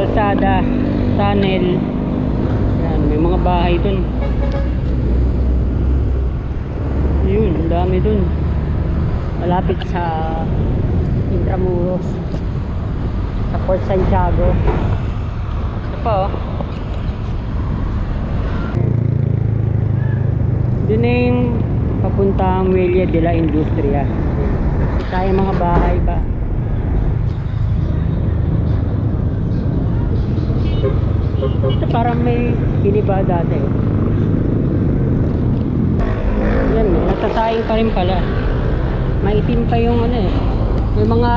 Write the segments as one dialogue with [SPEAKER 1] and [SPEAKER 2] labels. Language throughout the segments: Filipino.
[SPEAKER 1] kalsada, tunnel. Yan, may mga bahay dun. Yun, dami dun. Malapit sa Intramuros. Sa Port Santiago. Ito pa oh. Doon na yung papuntang Muelle de la Industria. Tayo mga bahay pa. Ito parang may giniba dati. Yan, eh, natasaing pa rin pala. Maitim pa yung ano eh. May mga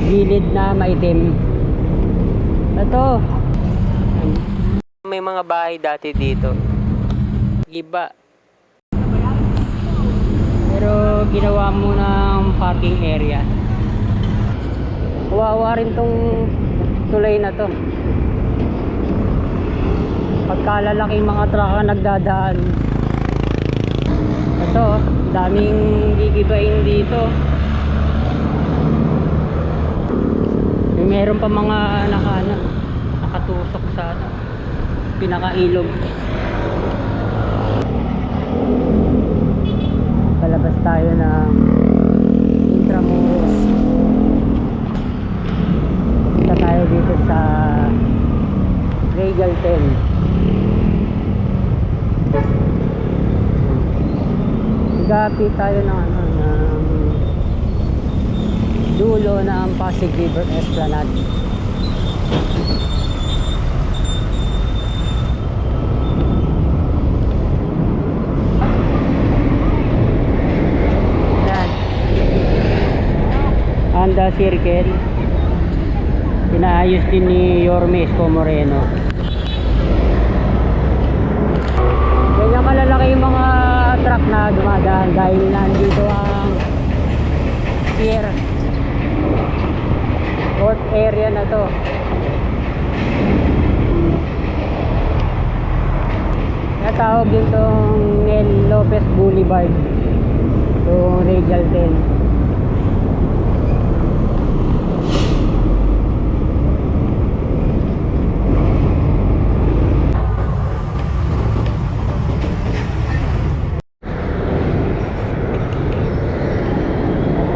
[SPEAKER 1] gilid na maitim. Ito. May mga bahay dati dito. Giba. Pero ginawa mo ng parking area. Kawawa rin tong tulay na to. Pagkalalaking mga truck ang nagdadaan. Ito, daming gigibain dito. May meron pa mga naka, ano, nakatusok sa ano, pinakailog. Palabas tayo ng Intramuros. Punta tayo dito sa Regal 10. Gapi tayo ng ano ng dulo ng Pasig River Esplanade. Honda Circle. Pinaayos din ni Yorme Esco Moreno. Ganyan kalalaki yung mga truck na dumadaan dahil nandito ang pier. Port area na to. Natawag din tong Nel Lopez Boulevard. Itong Regal 10.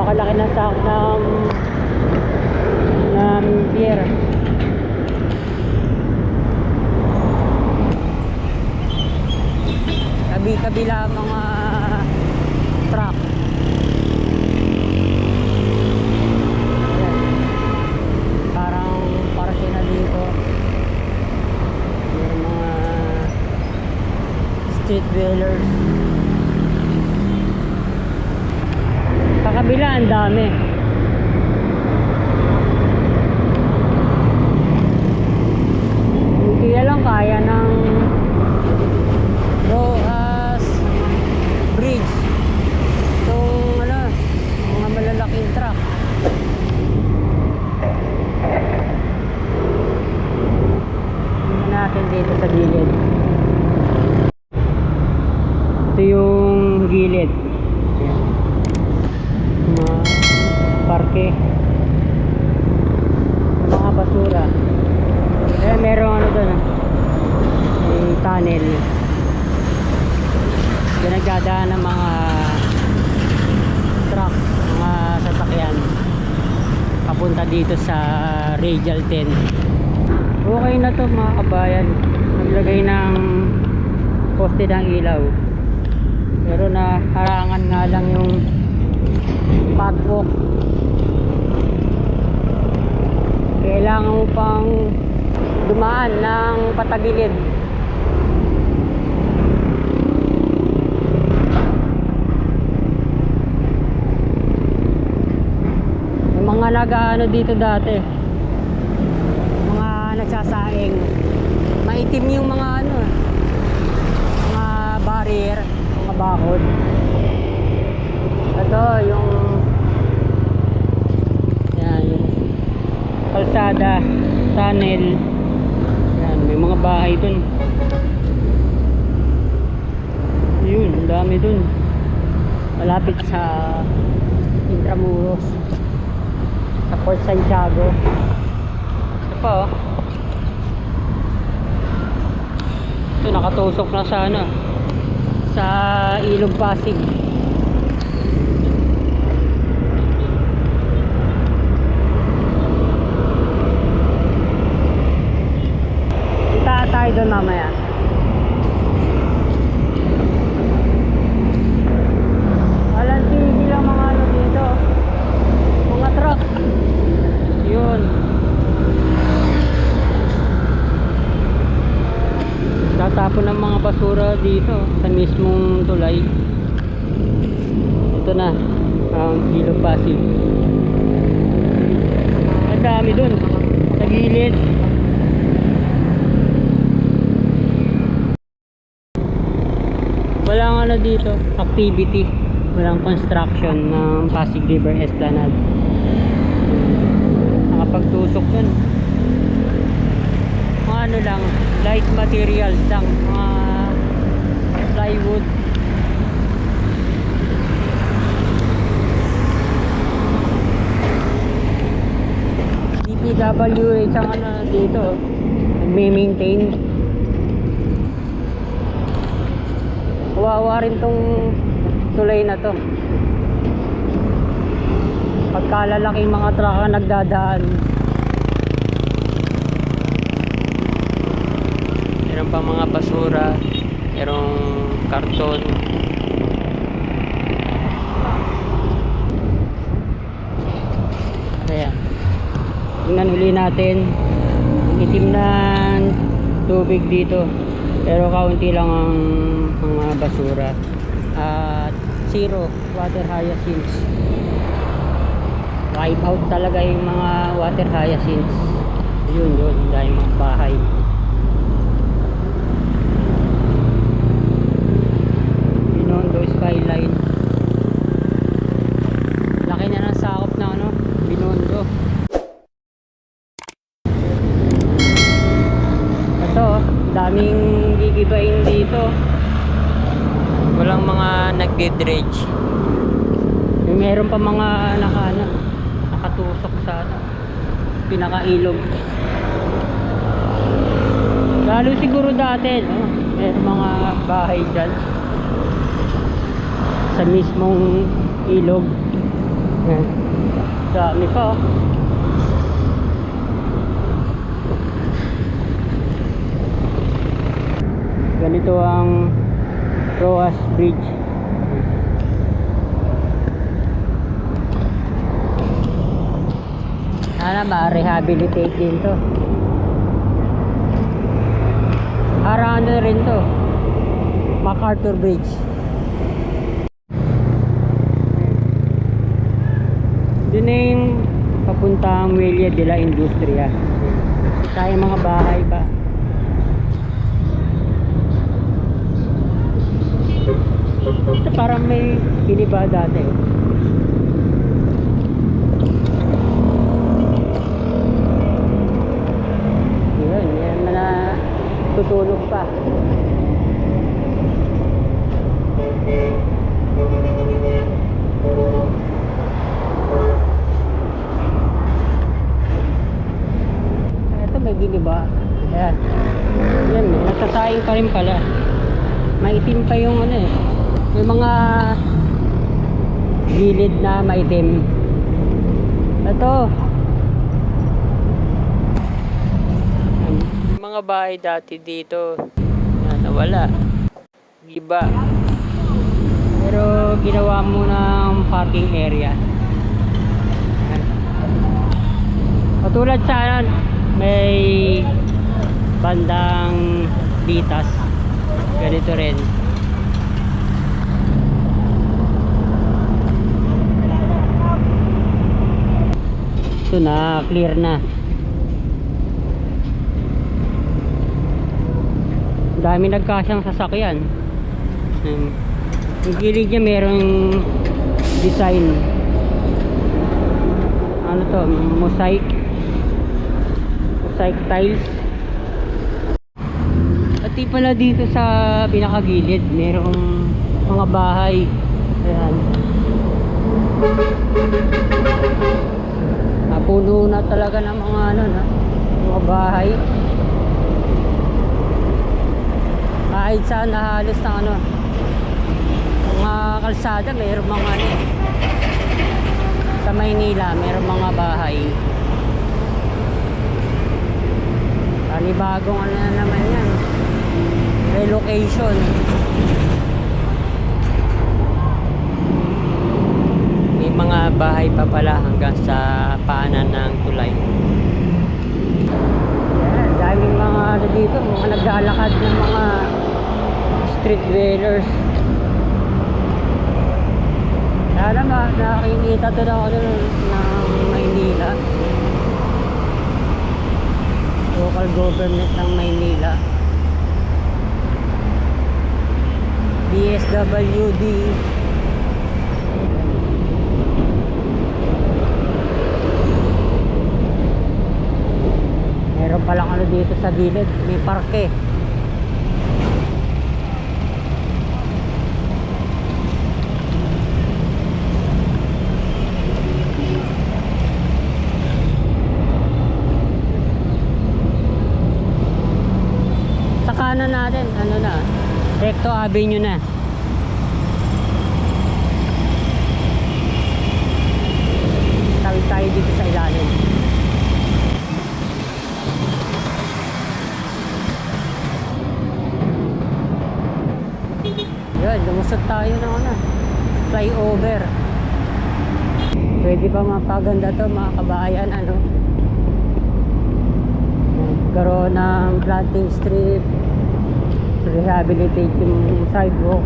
[SPEAKER 1] Napakalaki ng sak ng ng pier. Tabi-kabila ang mga truck. Ayan. Parang parke na dito. Yung mga street dwellers. Sa kabila, ang dami. Hindi lang kaya ng Roas Bridge. Itong ano, mga malalaking truck. Tingnan natin dito sa gilid. Ito yung gilid. Ayan mga parke mga basura eh meron ano doon ah tunnel pinagdadaan ng mga truck mga sasakyan. Papunta dito sa Radial 10 okay na to mga kabayan. Naglagay ng poste ng ilaw. Pero na harangan nga lang yung catwalk kailangan mo pang dumaan ng patagilid nag-ano dito dati. Mga nagsasaing. Maitim yung mga ano mga barrier mga bakod. Ito yung yan yung kalsada tunnel. Yan may mga bahay dun. Yun dami dun. Malapit sa Intramuros Port Santiago pa oh. Ito nakatusok na sa ano sa Ilog Pasig. Kita tayo doon mamaya. Walang tigil lang mga ano dito. Mga truck. Yun. Tatapon ng mga basura dito sa mismong tulay. Ito na ang Ilog Pasig. Ang dami dun. Sa gilid. Walang ano dito, activity. Walang construction ng Pasig River Esplanade. Nakapagtusok yun. Mga ano lang, light materials lang. Mga plywood. DPWH ang ano dito, nagme-maintain. Kawawa rin tong tulay na to. Pagkalalaking mga truck ang nagdadaan. Meron pa mga basura, karton. Kaya, tingnan uli natin itim na tubig dito. Pero kaunti lang ang mga basura. At zero water hyacinths. Wipe out talaga yung mga water hyacinths. Yun yun, dahil mga bahay. Binondo skyline. Laki na ng sakop na ano, Binondo. Ito, daming gigibain dito. Walang mga nagde-dredge. Yung meron pa mga naka, ano, nakatusok sa ano, pinakailog. Lalo siguro dati, no? Meron mga bahay dyan. Sa mismong ilog. Yan. Dami pa, oh. ganito ang Roas Bridge sana ma-rehabilitate din to. Ano rin to. MacArthur Bridge. Yun na yung papuntang Muelle de la Industria. Tayo mga bahay pa Ito parang may giniba dati yan na tutulog pa. Ito may giniba. Ayan. Yan, nasasaing pa rin pala. Maitim pa yung ano eh. Yung mga gilid na maitim. Ito. Yung mga bahay dati dito na nawala. Iba. Pero ginawa mo ng parking area. Katulad sa may bandang bitas. Ganito rin. Ito na, clear na. Dami nagkasyang sasakyan. Um, yung gilid niya merong design. Ano to? Mosaic. Mosaic tiles. Pati pala dito sa pinakagilid, merong mga bahay. Ayan. Napuno na talaga ng mga ano na, mga bahay kahit saan na halos na ano mga kalsada mayroong mga ano eh. sa Maynila mayroong mga bahay. Panibagong ano na naman yan. Relocation. May mga bahay pa pala hanggang sa paanan ng tulay. Daming mga ano dito mga naglalakad ng mga street dwellers. Sana ba nakikita to na ako dun ng Maynila. Local government ng Maynila. DSWD meron palang ano dito sa gilid may parke sa kanan natin ano na Recto Avenue na. Tawid tayo dito sa ilalim. Yun lumusot tayo ng ano flyover. Pwede pa mapaganda to mga kabayan ano? Karoon ng planting strip rehabilitate yung sidewalk.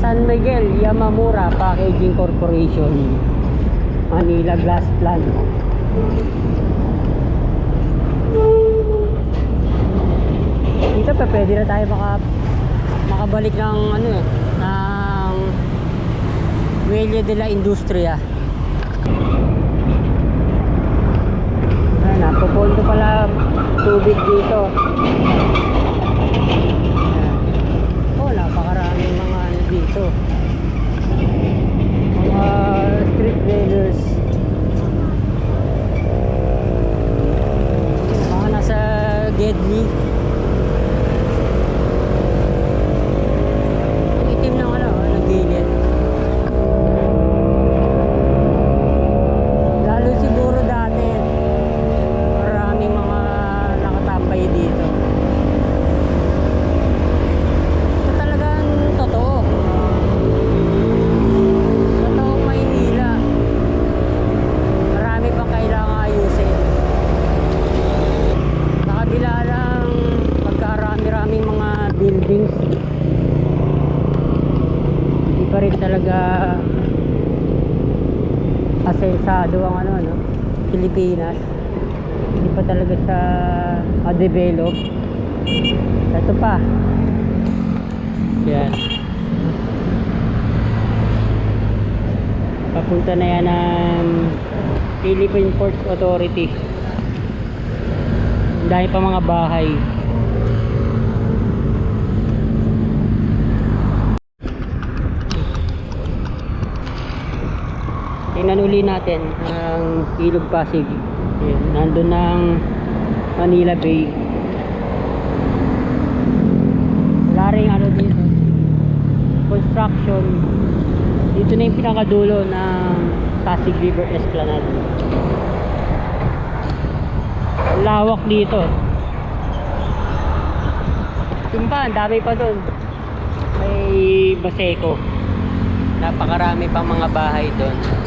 [SPEAKER 1] San Miguel Yamamura Packaging Corporation Manila Glass Plant. Dito pa pwede na tayo maka makabalik ng ano eh Muelle de la Industria. Ayan, napupunto pala tubig dito. Ayan. oh napakaraming mga ano dito. Mga street vendors talaga asensado ang ano, no? Pilipinas. Hindi pa talaga sa ma-develop. Ito pa. Yan. Papunta na yan ng Philippine Ports Authority. Dahil pa mga bahay. Tingnan uli natin ang Ilog Pasig. Ayan, nandun ng Manila Bay. Wala rin ano dito. Construction. Dito na yung pinakadulo ng Pasig River Esplanade. Lawak dito. Yung pa, ang dami pa doon. May Baseco. Napakarami pang mga bahay doon.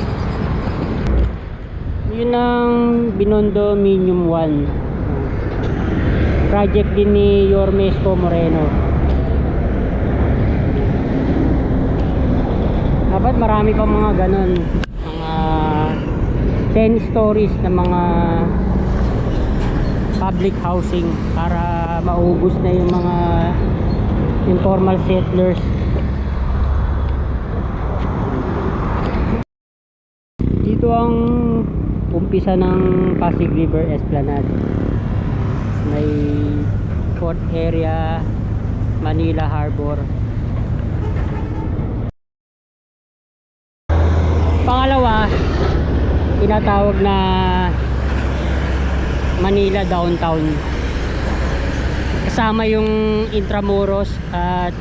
[SPEAKER 1] Yun ang Binondo Minium 1. Project din ni Yormesco Moreno. Dapat marami pa mga ganun. Mga 10 stories na mga public housing para maubos na yung mga informal settlers dito ang umpisa ng Pasig River Esplanade may port area Manila Harbor. Pangalawa, tinatawag na Manila Downtown. Kasama yung Intramuros at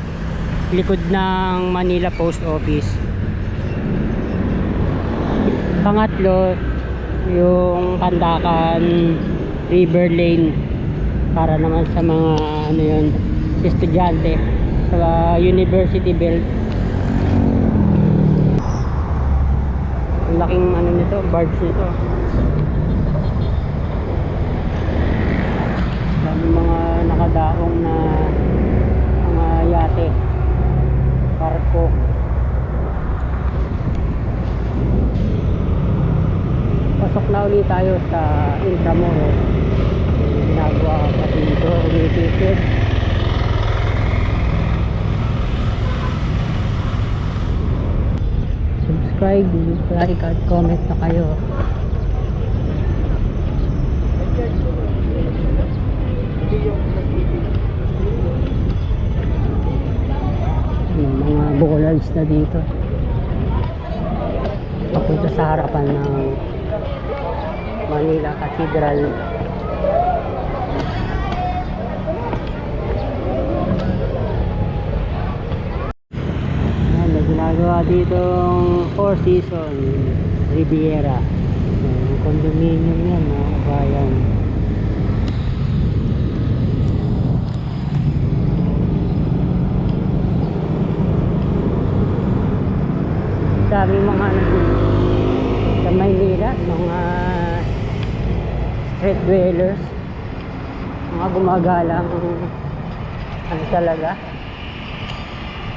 [SPEAKER 1] likod ng Manila Post Office. Pangatlo, yung Kandakan River Lane para naman sa mga ano yun, estudyante sa University Belt. Ang laking ano nito, barge nito. Dami mga nakadaong na mga yate. Barko. Pasok na ulit tayo sa Intramuros. Ginagawa pa dito, umitisip. Subscribe, like at comment na kayo. Yung mga bowlers na dito. Papunta sa harapan ng Manila Cathedral. Ayan, may ginagawa dito Four Seasons Riviera. Yung condominium yan, mga kabayan. Dami mga ano sa Maynila, mga street dwellers, mga gumagalang ano talaga,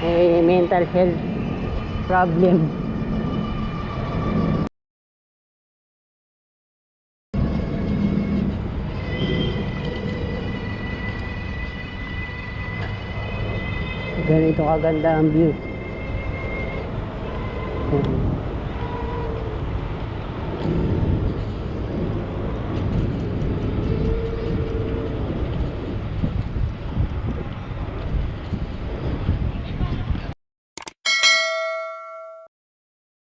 [SPEAKER 1] may mental health problem. Ganito kaganda ang view.